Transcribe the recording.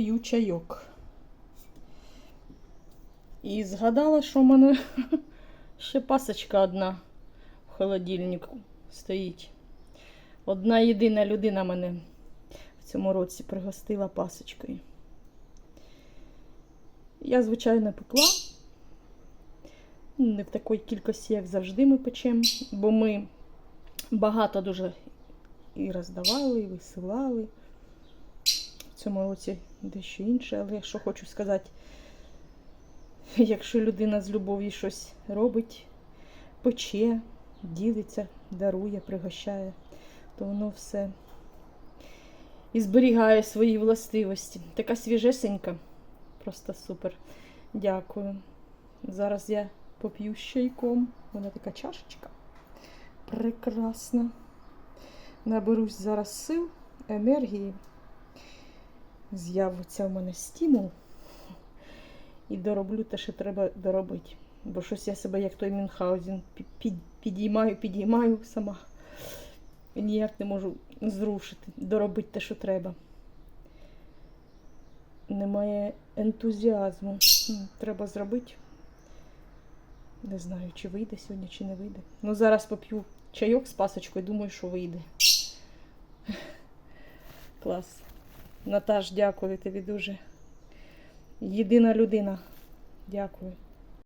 п'ю чайок. І згадала, що в мене ще пасочка одна в холодильнику стоїть. Одна єдина людина мене в цьому році пригостила пасочкою. Я, звичайно, пекла. Не в такій кількості, як завжди, ми печемо, бо ми багато дуже і роздавали, і висилали. Цьому році дещо інше, але що хочу сказати, якщо людина з любов'ю щось робить, пече, ділиться, дарує, пригощає, то воно все і зберігає свої властивості. Така свіжесенька, просто супер. Дякую. Зараз я поп'ю. У мене така чашечка. Прекрасна. Наберусь зараз сил, енергії. З'явиться в мене стимул. І дороблю те, що треба доробити. Бо щось я себе, як той Мюнхгаузен, підіймаю, підіймаю сама. І ніяк не можу зрушити, доробити те, що треба. Немає ентузіазму. Треба зробити. Не знаю, чи вийде сьогодні, чи не вийде. Ну, зараз поп'ю чайок з пасочкою, думаю, що вийде. Клас. Наташ, дякую тобі дуже. Єдина людина. Дякую.